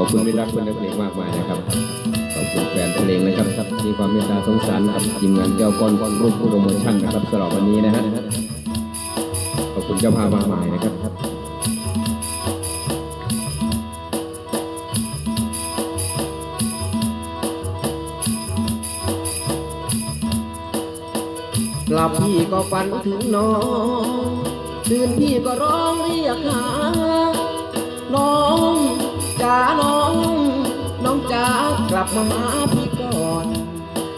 อบคุณมิตรรักคนนักเพลงมากมายนะครับ ขอบคุณแฟนเพลงนะครับที่ความเมตตาสงสารกับทีมงานเจ้าก้อนก้อนรูปโปรโมชั่นนะครับสำหรับวันนี้นะฮะขอบคุณเจ้าภาพมากมายนะครับหลับพี่ก็ฝันถึงน้องตื่นพี่ก็ร้องเรียกหา น้อง จ๋าน้อง น้องจ๋ากลับมาหาพี่ก่อน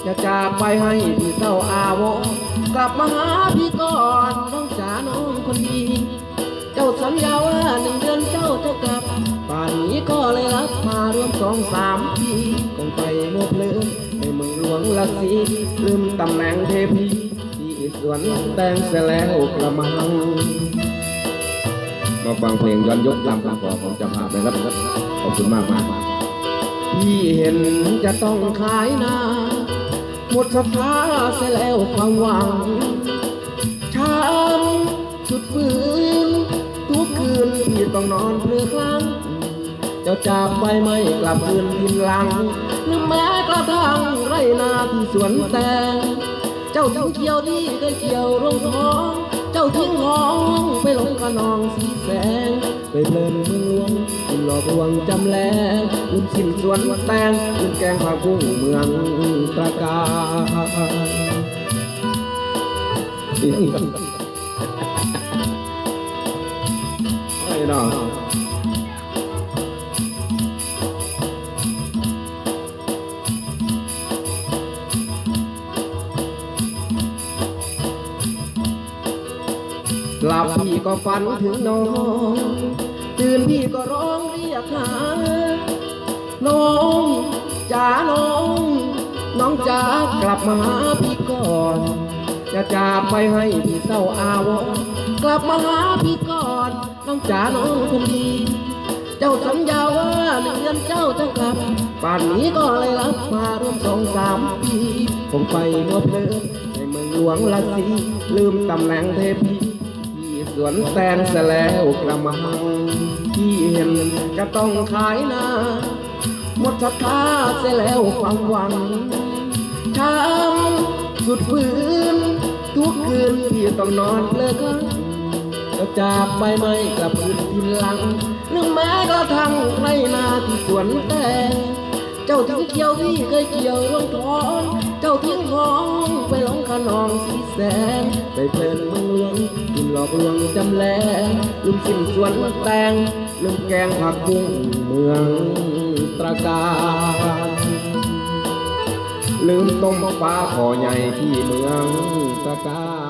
อย่าจากไปให้พี่เศร้าอาวรณ์กลับมาหาพี่ก่อนน้องจ๋าน้องคนดี เจ้าสัญญาว่าหนึ่งเดือนเจ้าจะกลับ ป่านนี้ก็เลยรับมารวมสองสามปีคงไปโมเพลินในเมืองหลวงละสีลืมตำแหน่งเทพีที่สวนแตงเสแล้วกระมังมาฟังเพลงย้อนยุคตามคำขอของเจ้าภาพนะครับ ขอบคุณมากมากพี่เห็นจะต้องขายนาหมดศรัทธาเสียแล้วความหวังช้ำสุดฝืนทุกคืนพี่ต้องนอนเพลือครั้งเจ้าจากไปไม่กลับคืนทินหลังหรือแม้กระทั่งไรนาที่สวนแตง เจ้าทิ้งเกี่ยวที่เคยเกี่ยวร่วงท้อง จ้าทิ้งห้องไปหลงกระนองสีแสง ไปเพลินเมืองหลวงกินหลอกลวงจำแรงลืมสิ้นสวนแตงลืมแกงผักบุ้งเมืองตระการไอ้น้อง หลับพี่ก็ฝันถึงน้อง ตื่นพี่ก็ร้องเรียกหา น้องจ๋าน้อง น้องจ๋ากลับมาหาพี่ก่อน จะจากไปให้พี่เศร้าอาวร์กลับมาหาพี่ก่อน น้องจ๋าน้องคนดี เจ้าสัญญาว่าหนึ่งเดือนเจ้าจะกลับป่านนี้ก็เลยรับมารวมสองสามปีคงไปมัวเพลินในเมืองหลวงละสีลืมตำแหน่งเทพี วนแตงเสแล้วกระมังที่เห็นจะต้องขายนาหมดศรัทธาเสียแล้วความหวังช้ำสุดฝืนทุกคืนที่ต้องนอนเลิกลังจะจากไปไม่กลับคืนทินหลังหรือแม้กระทั่งไรนาที่สวนแตงเจ้าทิ้งเกี่ยวที่เคยเกี่ยวร่วงท้อง เจ้าทิ้งของ ขนองสีแสงไปเพลินเมืองหลวงกินหลอกลวงจำแลงลุมสิ้นสวนแตงลุมแกงผักบุ้งเมืองตระการลืมต้มปลาขอใหญ่ที่เมืองตระการ